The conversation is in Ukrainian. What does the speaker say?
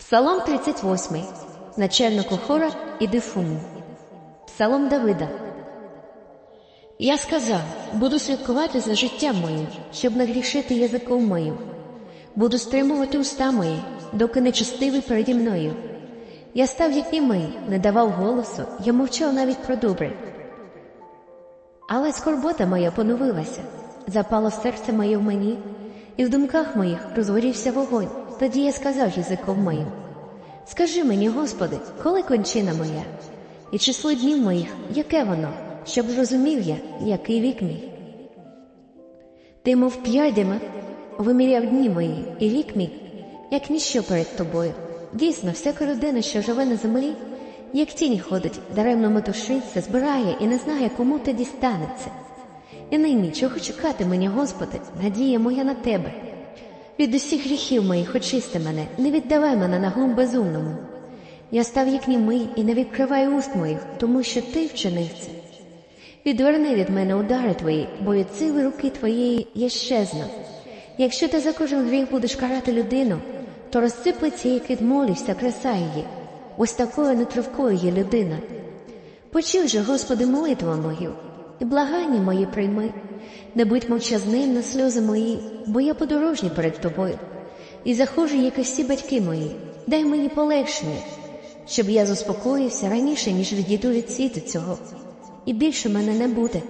Псалом 38. Начальнику хора і дифуму. Псалом Давида. Я сказав, буду слідкувати за життям моїм, щоб не грішити язиком моїм. Буду стримувати уста мої, доки нечестивий переді мною. Я став як німий, не давав голосу, я мовчав навіть про добре. Але скорбота моя поновилася, запало серце моє в мені, і в думках моїх розгорівся вогонь. Тоді я сказав язиком моїм: Скажи мені, Господи, коли кончина моя, і число днів моїх, яке воно, щоб зрозумів я, який вік мій. Ти, мов п'ядями, виміряв дні мої, і вік мій, як ніщо перед тобою. Дійсно, всяка людина, що живе на землі, як тінь ходить, даремно метушиться, збирає і не знає, кому те дістанеться. І нині чого чекати мені, Господи, надія моя на тебе. Від усіх гріхів моїх очисти мене, не віддавай мене на глум безумному. Я став як німий і не відкривай уст моїх, тому що ти вчинив це. Відверни від мене удари твої, бо від сили руки твоєї я щезну. Якщо ти за кожен гріх будеш карати людину, то розсиплеться як від молі вся краса її. Ось такою нетривкою є людина. Почуй же, Господи, молитву мою, і благання мої прийми. Не будь мовчазним на сльози мої, бо я подорожній перед тобою. І захожу, як і всі батьки мої, дай мені полегшення, щоб я заспокоївся раніше, ніж відійду від світу цього, і більше мене не буде.